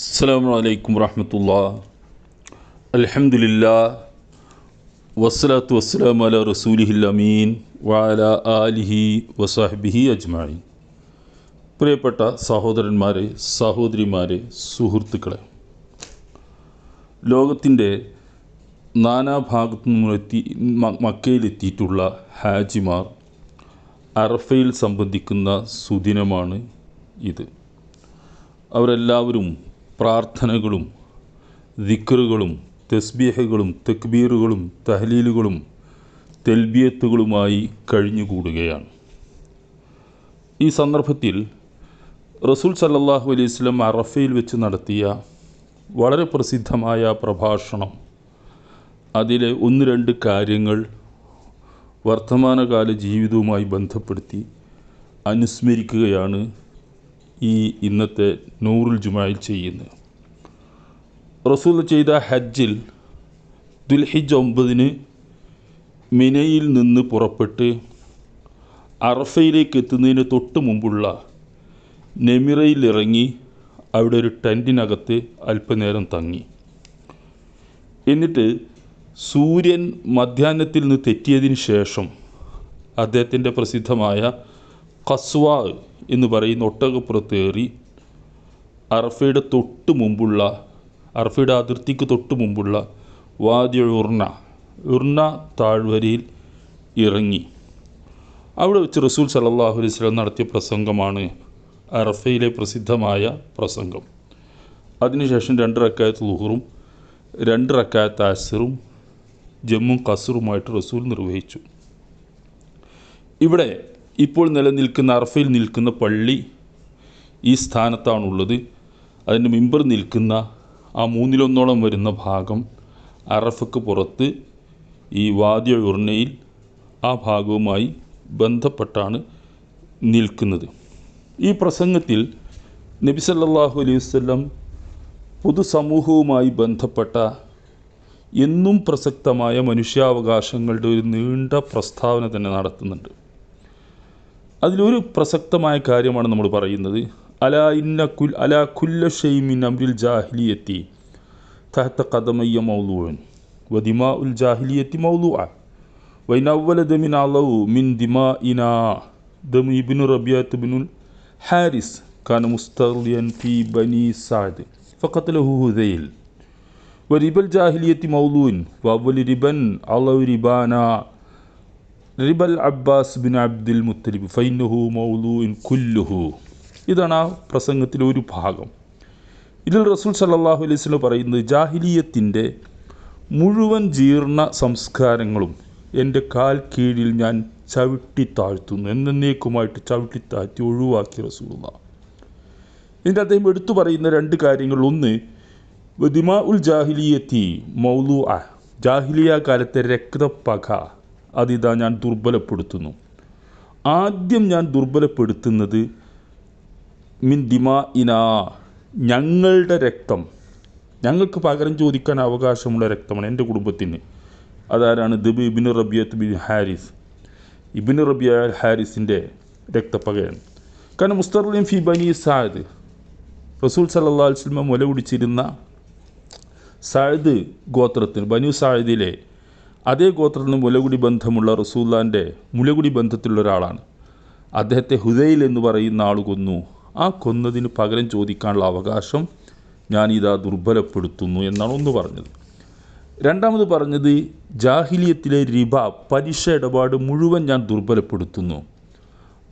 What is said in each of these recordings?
അസ്സാം വലൈക്കും വറഹമത്തുള്ള. അലഹമുല്ലാ വസ്സലാത്തു വസ്സലാം അല റസൂലിഹിൽ അമീൻ വാല ആലിഹി വസാഹിബിഹി അജ്മായി പ്രിയപ്പെട്ട സഹോദരന്മാരെ സഹോദരിമാരെ സുഹൃത്തുക്കളെ. ലോകത്തിന്റെ നാനാഭാഗത്തു നിന്നെത്തി മക്കയിലെത്തിയിട്ടുള്ള ഹാജിമാർ അറഫയിൽ സംബന്ധിക്കുന്ന സുദിനമാണ് ഇത്. അവരെല്ലാവരും പ്രാർത്ഥനകളും ദിക്റുകളും തസ്ബീഹകളും തക്ബീറുകളും തഹലീലുകളും തെൽബിയത്തുകളുമായി കഴിഞ്ഞുകൂടുകയാണ്. ഈ സന്ദർഭത്തിൽ റസൂൽ സല്ലാഹു അലൈഹി സ്വലം അറഫയിൽ വെച്ച് നടത്തിയ വളരെ പ്രസിദ്ധമായ പ്രഭാഷണം. അതിലെ ഒന്ന് രണ്ട് കാര്യങ്ങൾ വർത്തമാനകാല ജീവിതവുമായി ബന്ധപ്പെടുത്തി അനുസ്മരിക്കുകയാണ് ഈ ഇന്നത്തെ നൂറുൽ ജുമായിൽ ചെയ്യുന്നത് റസൂൽ ചെയ്ത ഹജ്ജിൽ ദുൽഹിജ് ഒമ്പതിന് മിനയിൽ നിന്ന് പുറപ്പെട്ട് അറഫയിലേക്ക് എത്തുന്നതിന് തൊട്ട് മുമ്പുള്ള നെമിറയിൽ ഇറങ്ങി അവിടെ ഒരു ടെന്റിനകത്ത് അല്പനേരം തങ്ങി. എന്നിട്ട് സൂര്യൻ മധ്യാഹ്നത്തിൽ നിന്ന് തെറ്റിയതിന് ശേഷം അദ്ദേഹത്തിന്റെ പ്രസിദ്ധമായ കസ്വാ എന്ന് പറയുന്ന ഒട്ടകപ്പുറത്തേറി അറഫയുടെ തൊട്ട് മുമ്പുള്ള അറഫയുടെ അതിർത്തിക്ക് തൊട്ട് മുമ്പുള്ള വാദ്യ ഉർണ ഉർണ താഴ്വരയിൽ ഇറങ്ങി. അവിടെ വെച്ച് റസൂൽ സലല്ലാഹു അലൈഹി നടത്തിയ പ്രസംഗമാണ് അറഫയിലെ പ്രസിദ്ധമായ പ്രസംഗം. അതിനുശേഷം രണ്ട് റക്കായത്ത് ലുഹറും രണ്ട് റക്കായത്ത് ആസിറും ജമ്മും കസറുമായിട്ട് റസൂൽ നിർവഹിച്ചു. ഇവിടെ ഇപ്പോൾ നിലനിൽക്കുന്ന അറഫയിൽ നിൽക്കുന്ന പള്ളി ഈ സ്ഥാനത്താണുള്ളത്. അതിന്റെ മിമ്പർ നിൽക്കുന്ന ആ മൂന്നിലൊന്നോളം വരുന്ന ഭാഗം അറഫക്ക് പുറത്ത് ഈ വാദ്യ ഉർണയിൽ ആ ഭാഗവുമായി ബന്ധപ്പെട്ടാണ് നിൽക്കുന്നത്. ഈ പ്രസംഗത്തിൽ നബി സല്ലല്ലാഹു അലൈഹി വല്ലം പൊതുസമൂഹവുമായി ബന്ധപ്പെട്ട എന്നും പ്രസക്തമായ മനുഷ്യാവകാശങ്ങളുടെ ഒരു നീണ്ട പ്രസ്താവന തന്നെ നടത്തുന്നുണ്ട്. അതിലൊരു പ്രസക്തമായ കാര്യമാണ് നമ്മൾ പറയുന്നത്. അലാ ഇന്ന കുൽ അലാ കുല്ല ഷെയ്മിൻ അമ്രിൽ ജാഹിലിയത്തി തഹത്ത കഥമയ്യ മൗലൂൻ വദിമാ ഉൽ ജാഹിലിയത്തി മൗലൂഅ ആ വൈനവല ദമിൻ അലവു മിൻ ദിമാ ഇന ദം റബിയത്ത് ബിനുൽ ഹാരിസ് കാന മുസ്തർലിയൻ ഫി ബനി സാദ്. ഫഖത്തലഹു ഹുദൈൽ. വരിബൽ ജാഹിലിയത്തി മൗലൂൻ വവ്വലി റിബൻ അലവ് റിബാന. റിബൽ അബ്ബാസ് ബിൻ അബ്ദുൽ മുത്തലിബ് ഫൈനഹു ഇൻ കുല്ലുഹു. ഇതാണ് ആ പ്രസംഗത്തിലെ ഒരു ഭാഗം. ഇതിൽ റസൂൽ സല്ലാഹു അലൈഹി പറയുന്നത് ജാഹിലിയത്തിന്റെ മുഴുവൻ ജീർണ സംസ്കാരങ്ങളും എന്റെ കാൽ കീഴിൽ ഞാൻ ചവിട്ടി താഴ്ത്തുന്നു. എന്നേക്കുമായിട്ട് ചവിട്ടി താഴ്ത്തി ഒഴിവാക്കി റസൂലുള്ള ഇതിന്റെ അദ്ദേഹം എടുത്തു പറയുന്ന രണ്ട് കാര്യങ്ങൾ. ഒന്ന് ദിമാ ഉൽ ജാഹിലിയത്തി മൗലു ജാഹിലിയ കാലത്തെ രക്തപ്പക അതിതാ ഞാൻ ദുർബലപ്പെടുത്തുന്നു. ആദ്യം ഞാൻ ദുർബലപ്പെടുത്തുന്നത് മിൻ ദിമാ ഇനാ ഞങ്ങളുടെ രക്തം. ഞങ്ങൾക്ക് പകരം ചോദിക്കാൻ അവകാശമുള്ള രക്തമാണ് എന്റെ കുടുംബത്തിന്. അതാരാണ്? ദബ് ibn Rabiah bin Harith. Ibn Rabia ഹാരിസിന്റെ രക്തപ്പകയാണ്. കാരണം മുസ്തർലിം ഫി ബനി സാദ് റസൂൽ അലൈഹി വസല്ലം മുല പിടിച്ചിരുന്ന സായത് ഗോത്രത്തിന് ബനു സായദിലെ അതേ ഗോത്രത്തിന് മുലകുടി ബന്ധമുള്ള റസൂല്ലാന്റെ മുലകുടി ബന്ധത്തിലുള്ള ഒരാളാണ്. അദ്ദേഹത്തെ ഹുദൈൽ എന്ന് പറയുന്ന ആൾ കൊന്നു. ആ കൊന്നതിന് പകരം ചോദിക്കാനുള്ള അവകാശം ഞാനിതാ ദുർബലപ്പെടുത്തുന്നു എന്നാണ് ഒന്ന് പറഞ്ഞത്. രണ്ടാമത് പറഞ്ഞത് ജാഹിലിയത്തിലെ റിബ പലിശ ഇടപാട് മുഴുവൻ ഞാൻ ദുർബലപ്പെടുത്തുന്നു.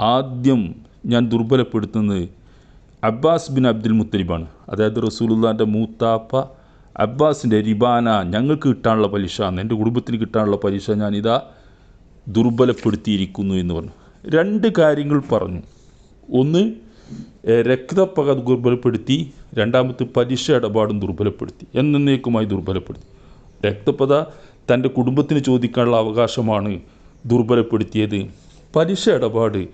ആദ്യം ഞാൻ ദുർബലപ്പെടുത്തുന്നത് അബ്ബാസ് ബിൻ അബ്ദുൽ മുത്തലിബാണ്. അതായത് റസൂലുല്ലാന്റെ മൂത്താപ്പ അബ്ബാസിന്റെ റിബാന ഞങ്ങൾക്ക് കിട്ടാനുള്ള പലിശ എന്റെ കുടുംബത്തിന് കിട്ടാനുള്ള പലിശ ഞാനിതാ ദുർബലപ്പെടുത്തിയിരിക്കുന്നു എന്ന് പറഞ്ഞു. രണ്ട് കാര്യങ്ങൾ പറഞ്ഞു. ഒന്ന് രക്തപ്പക ദുർബലപ്പെടുത്തി. രണ്ടാമത്തെ പലിശ ഇടപാടും ദുർബലപ്പെടുത്തി. എന്നേക്കുമായി ദുർബലപ്പെടുത്തി. രക്തപ്പത തന്റെ കുടുംബത്തിന് ചോദിക്കാനുള്ള അവകാശമാണ് ദുർബലപ്പെടുത്തിയത്. പലിശ ഇടപാട്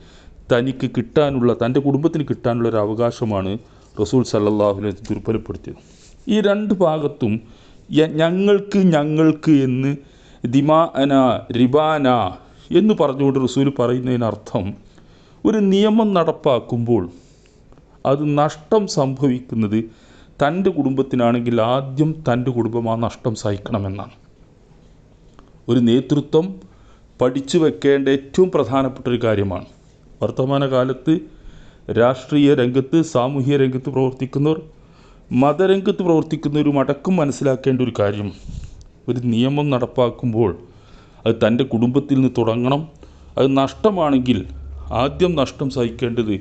തനിക്ക് കിട്ടാനുള്ള തന്റെ കുടുംബത്തിന് കിട്ടാനുള്ള ഒരു അവകാശമാണ് റസൂൽ വസല്ലം ദുർബലപ്പെടുത്തിയത്. ഈ രണ്ട് ഭാഗത്തും ഞങ്ങൾക്ക് ഞങ്ങൾക്ക് എന്ന് ദിമാ അന റിബാന എന്ന് പറഞ്ഞുകൊണ്ട് റസൂൽ പറയുന്നതിനർത്ഥം ഒരു നിയമം നടപ്പാക്കുമ്പോൾ അത് നഷ്ടം സംഭവിക്കുന്നത് തന്റെ കുടുംബത്തിനാണെങ്കിൽ ആദ്യം തന്റെ കുടുംബം ആ നഷ്ടം സഹിക്കണമെന്നാണ്. ഒരു നേതൃത്വം പഠിച്ചു വെക്കേണ്ട ഏറ്റവും പ്രധാനപ്പെട്ട ഒരു കാര്യമാണ്. വർത്തമാനകാലത്ത് രാഷ്ട്രീയ രംഗത്ത് സാമൂഹിക രംഗത്ത് പ്രവർത്തിക്കുന്നവർ മതരംഗത്ത് പ്രവർത്തിക്കുന്ന ഒരു മടക്കും മനസ്സിലാക്കേണ്ട ഒരു കാര്യം. ഒരു നിയമം നടപ്പാക്കുമ്പോൾ അത് തന്റെ കുടുംബത്തിൽ നിന്ന് തുടങ്ങണം. അത് നഷ്ടമാണെങ്കിൽ ആദ്യം നഷ്ടം സഹിക്കേണ്ടത്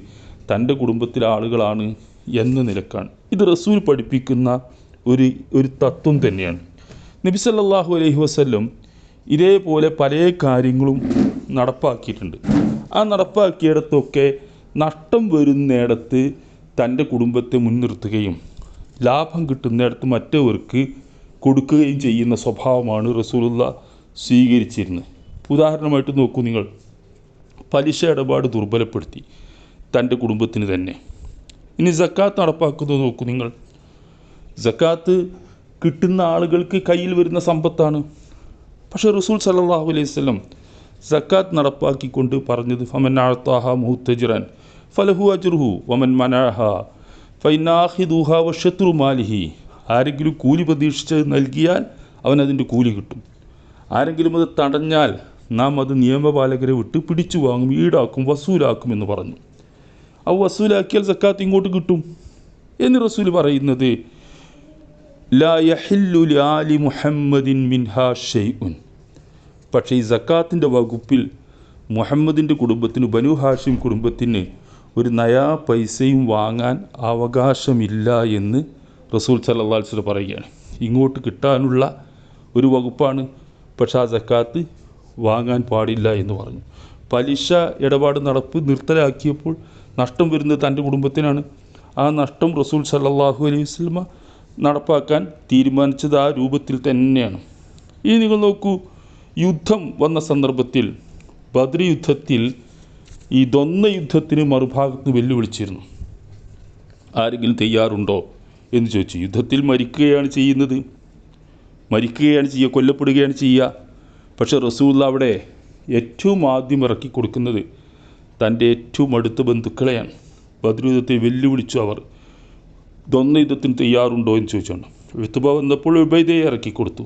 തന്റെ കുടുംബത്തിലെ ആളുകളാണ് എന്ന നിലക്കാണ്. ഇത് റസൂൽ പഠിപ്പിക്കുന്ന ഒരു ഒരു തത്വം തന്നെയാണ്. നബി സല്ലല്ലാഹു അലൈഹി വസല്ലം ഇതേപോലെ പല കാര്യങ്ങളും നടപ്പാക്കിയിട്ടുണ്ട്. ആ നടപ്പാക്കിയിടത്തൊക്കെ നഷ്ടം വരുന്നിടത്ത് തന്റെ കുടുംബത്തെ മുൻനിർത്തുകയും ലാഭം കിട്ടുന്നിടത്ത് മറ്റവർക്ക് കൊടുക്കുകയും ചെയ്യുന്ന സ്വഭാവമാണ് റസൂലുള്ള സ്വീകരിച്ചിരുന്നത്. ഉദാഹരണമായിട്ട് നോക്കൂ നിങ്ങൾ. പലിശ ഇടപാട് ദുർബലപ്പെടുത്തി തന്റെ കുടുംബത്തിന് തന്നെ. ഇനി സക്കാത്ത് നടപ്പാക്കുന്നത് നോക്കൂ നിങ്ങൾ. സക്കാത്ത് കിട്ടുന്ന ആളുകൾക്ക് കയ്യിൽ വരുന്ന സമ്പത്താണ്. പക്ഷേ റസൂൽ സല്ലല്ലാഹു അലൈഹി വസല്ലം സക്കാത്ത് നടപ്പാക്കിക്കൊണ്ട് പറഞ്ഞത് ഫമൻ ആഴ്ത്താഹ മുഹത്തജിറാൻ ഫലഹു അജുർഹു വമൻ മനാഹ ഫൈനാഹിദുഹ വഷത്രു മാലിഹി. ആരെങ്കിലും കൂലി പ്രതീക്ഷിച്ച് നൽകിയാൽ അവൻ അതിന്റെ കൂലി കിട്ടും. ആരെങ്കിലും അത് തടഞ്ഞാൽ നാം അത് നിയമപാലകരെ വിട്ട് പിടിച്ചു വാങ്ങും ഈടാക്കും വസൂലാക്കും എന്ന് പറഞ്ഞു. അവ വസൂലാക്കിയാൽ സക്കാത്ത് ഇങ്ങോട്ട് കിട്ടും എന്ന് റസൂൽ പറയുന്നത് ലാ യഹില്ലു ലാലി മുഹമ്മദിൻ മിൻഹാ ഷെയ്ഉൻ പക്ഷേ ഈ സക്കാത്തിന്റെ വകുപ്പിൽ മുഹമ്മദിന്റെ കുടുംബത്തിന് ബനു ഹാഷിം കുടുംബത്തിന് ഒരു നയാ പൈസയും വാങ്ങാൻ അവകാശമില്ല എന്ന് റസൂൽ വസല്ലം പറയുകയാണ്. ഇങ്ങോട്ട് കിട്ടാനുള്ള ഒരു വകുപ്പാണ് പക്ഷേ ആ സക്കാത്ത് വാങ്ങാൻ പാടില്ല എന്ന് പറഞ്ഞു. പലിശ ഇടപാട് നടപ്പ് നിർത്തലാക്കിയപ്പോൾ നഷ്ടം വരുന്നത് തന്റെ കുടുംബത്തിനാണ്. ആ നഷ്ടം റസൂൽ സല്ലാഹു അലൈഹി വസ്ലമ നടപ്പാക്കാൻ തീരുമാനിച്ചത് ആ രൂപത്തിൽ തന്നെയാണ്. ഇനി നിങ്ങൾ നോക്കൂ യുദ്ധം വന്ന സന്ദർഭത്തിൽ ബദ്രി യുദ്ധത്തിൽ ഈ ദ്വന്ദ്വ യുദ്ധത്തിന് മറുഭാഗത്ത് വെല്ലുവിളിച്ചിരുന്നു. ആരെങ്കിലും തയ്യാറുണ്ടോ എന്ന് ചോദിച്ചു. യുദ്ധത്തിൽ മരിക്കുകയാണ് ചെയ്യുന്നത്. മരിക്കുകയാണ് ചെയ്യുക കൊല്ലപ്പെടുകയാണ് ചെയ്യുക. പക്ഷെ റസൂല്ല അവിടെ ഏറ്റവും ആദ്യം ഇറക്കി കൊടുക്കുന്നത് തന്റെ ഏറ്റവും അടുത്ത ബന്ധുക്കളെയാണ്. ഭദ്രയുദ്ധത്തെ വെല്ലുവിളിച്ചു അവർ ദ്വന്ദ്വ യുദ്ധത്തിന് തയ്യാറുണ്ടോ? എന്ന് ചോദിച്ചുകൊണ്ട്. വിത്തുബ വന്നപ്പോൾ ഉബൈദയെ ഇറക്കി കൊടുത്തു.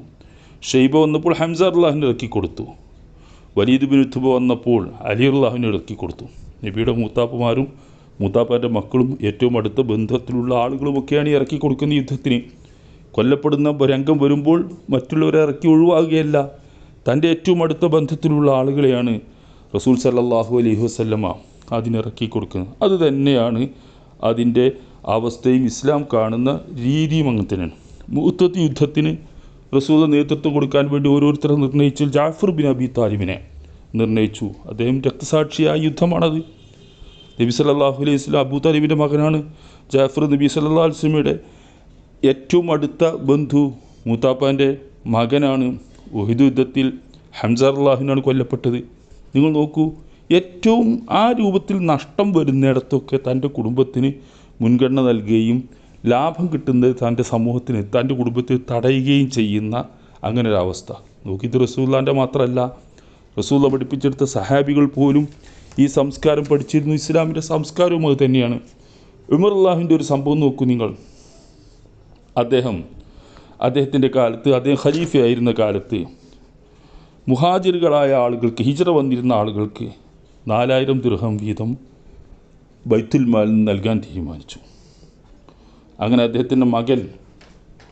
ഷെയ്ബ വന്നപ്പോൾ ഹംസ അള്ളാഹിനെ ഇറക്കി കൊടുത്തു. വലീദ് ബിൻ ഉത്തുബ വന്നപ്പോൾ അലി അള്ളാഹുവിനെ ഇറക്കി കൊടുത്തു. നബിയുടെ മൂത്താപ്പമാരും മൂത്താപ്പാന്റെ മക്കളും ഏറ്റവും അടുത്ത ബന്ധത്തിലുള്ള ആളുകളുമൊക്കെയാണ് ഇറക്കി കൊടുക്കുന്ന യുദ്ധത്തിന്. കൊല്ലപ്പെടുന്ന രംഗം വരുമ്പോൾ മറ്റുള്ളവരെ ഇറക്കി ഒഴിവാകുകയല്ല തന്റെ ഏറ്റവും അടുത്ത ബന്ധത്തിലുള്ള ആളുകളെയാണ് റസൂൽ സല്ലാഹു അലൈഹി വസല്ലമ അതിനിറക്കി കൊടുക്കുന്നത്. അത് തന്നെയാണ് അതിന്റെ അവസ്ഥയും ഇസ്ലാം കാണുന്ന രീതിയും അങ്ങനെ തന്നെയാണ്. മുഹത്തത്ത് യുദ്ധത്തിന് റസൂൽ നേതൃത്വം കൊടുക്കാൻ വേണ്ടി ഓരോരുത്തരെ നിർണയിച്ചു ജാഫർ ബിൻ അബി താലിമിനെ നിർണയിച്ചു. അദ്ദേഹം രക്തസാക്ഷിയായ യുദ്ധമാണത്. നബി സല്ലല്ലാഹു അലൈഹി വസല്ലം അബൂ താലിബിന്റെ മകനാണ് ജാഫർ. നബി സല്ലല്ലാഹു അലിസ്ലമിയുടെ ഏറ്റവും അടുത്ത ബന്ധു മൂത്താപ്പാന്റെ മകനാണ് ഒഹിദ് യുദ്ധത്തിൽ ഹംസർ അള്ളാഹുവിനാണ് കൊല്ലപ്പെട്ടത്. നിങ്ങൾ നോക്കൂ ഏറ്റവും ആ രൂപത്തിൽ നഷ്ടം വരുന്നിടത്തൊക്കെ തന്റെ കുടുംബത്തിന് മുൻഗണന നൽകുകയും ലാഭം കിട്ടുന്നത് തന്റെ സമൂഹത്തിന് തന്റെ കുടുംബത്തിന് തടയുകയും ചെയ്യുന്ന അങ്ങനെ ഒരവസ്ഥ അവസ്ഥ നോക്കി ഇത് റസൂല്ലാന്റെ മാത്രമല്ല. റസൂല്ല പഠിപ്പിച്ചെടുത്ത സഹാബികൾ പോലും ഈ സംസ്കാരം പഠിച്ചിരുന്നു. ഇസ്ലാമിന്റെ സംസ്കാരവും അത് തന്നെയാണ്. ഉമർ അള്ളാഹുവിന്റെ ഒരു സംഭവം നോക്കൂ നിങ്ങൾ. അദ്ദേഹം അദ്ദേഹത്തിന്റെ കാലത്ത് അദ്ദേഹം ഖലീഫയായിരുന്ന കാലത്ത് മുഹാജിറുകളായ ആളുകൾക്ക് ഹിജറ വന്നിരുന്ന ആളുകൾക്ക് നാലായിരം ദൃഹം വീതം ബൈത്തുൽ മാലിന് നൽകാൻ തീരുമാനിച്ചു. അങ്ങനെ അദ്ദേഹത്തിന്റെ മകൻ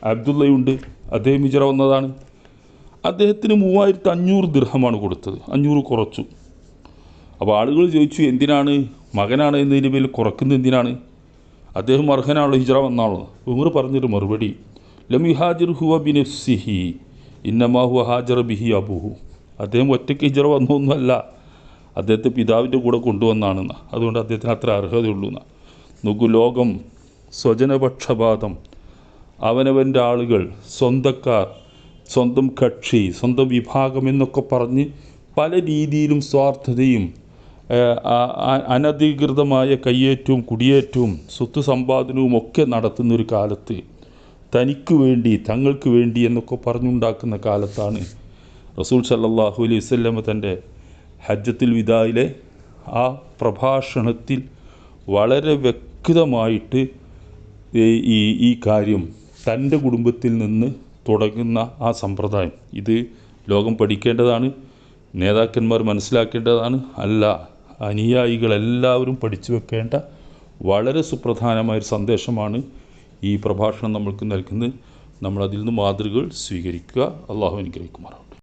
അബ്ദുള്ളയുണ്ട്. അദ്ദേഹം ഹിജറ വന്നതാണ്. അദ്ദേഹത്തിന് മൂവായിരത്തി അഞ്ഞൂറ് ദൃഹമാണ് കൊടുത്തത്. അഞ്ഞൂറ് കുറച്ചു. അപ്പോൾ ആളുകൾ ചോദിച്ചു എന്തിനാണ്? മകനാണ് എന്നതിന്റെ പേരിൽ കുറക്കുന്നത് എന്തിനാണ്? അദ്ദേഹം അർഹനാണല്ലോ ഹിജറ വന്നാണോ ഉമർ പറഞ്ഞൊരു മറുപടി ലം ഹാജിർ ഹുവ ബിനഫ്സിഹി ഇന്നമാ ഹുവ ഹാജർ ബിഹി അബുഹു. അദ്ദേഹം ഒറ്റയ്ക്ക് ഹിജറ വന്നൊന്നുമല്ല അദ്ദേഹത്തെ പിതാവിന്റെ കൂടെ കൊണ്ടുവന്നാണെന്ന് അതുകൊണ്ട് അദ്ദേഹത്തിന് അത്ര അർഹതയുള്ളൂ എന്ന് നോക്കൂ ലോകം സ്വജനപക്ഷപാതം. അവനവന്റെ ആളുകൾ സ്വന്തക്കാർ സ്വന്തം കക്ഷി സ്വന്തം വിഭാഗം എന്നൊക്കെ പറഞ്ഞ് പല രീതിയിലും സ്വാർത്ഥതയും അനധികൃതമായ കയ്യേറ്റവും കുടിയേറ്റവും സ്വത്ത് സമ്പാദനവും ഒക്കെ നടത്തുന്നൊരു കാലത്ത് തനിക്ക് വേണ്ടി തങ്ങൾക്ക് വേണ്ടി എന്നൊക്കെ പറഞ്ഞുണ്ടാക്കുന്ന കാലത്താണ് റസൂൽ സല്ലാഹു അലൈഹി വസല്ലമ തന്റെ ഹജ്ജത്തിൽ വിദായിലെ ആ പ്രഭാഷണത്തിൽ വളരെ വ്യക്തമായിട്ട് ഈ- ഈ കാര്യം തന്റെ കുടുംബത്തിൽ നിന്ന് തുടങ്ങുന്ന ആ സമ്പ്രദായം. ഇത് ലോകം പഠിക്കേണ്ടതാണ് നേതാക്കന്മാർ മനസ്സിലാക്കേണ്ടതാണ് അല്ല അനുയായികളെല്ലാവരും പഠിച്ചു വെക്കേണ്ട വളരെ സുപ്രധാനമായൊരു സന്ദേശമാണ് ഈ പ്രഭാഷണം നമ്മൾക്ക് നൽകുന്നത്. നമ്മളതിൽ നിന്ന് മാതൃകകൾ സ്വീകരിക്കുക. അള്ളാഹു അനുഗ്രഹിക്കുമാറാം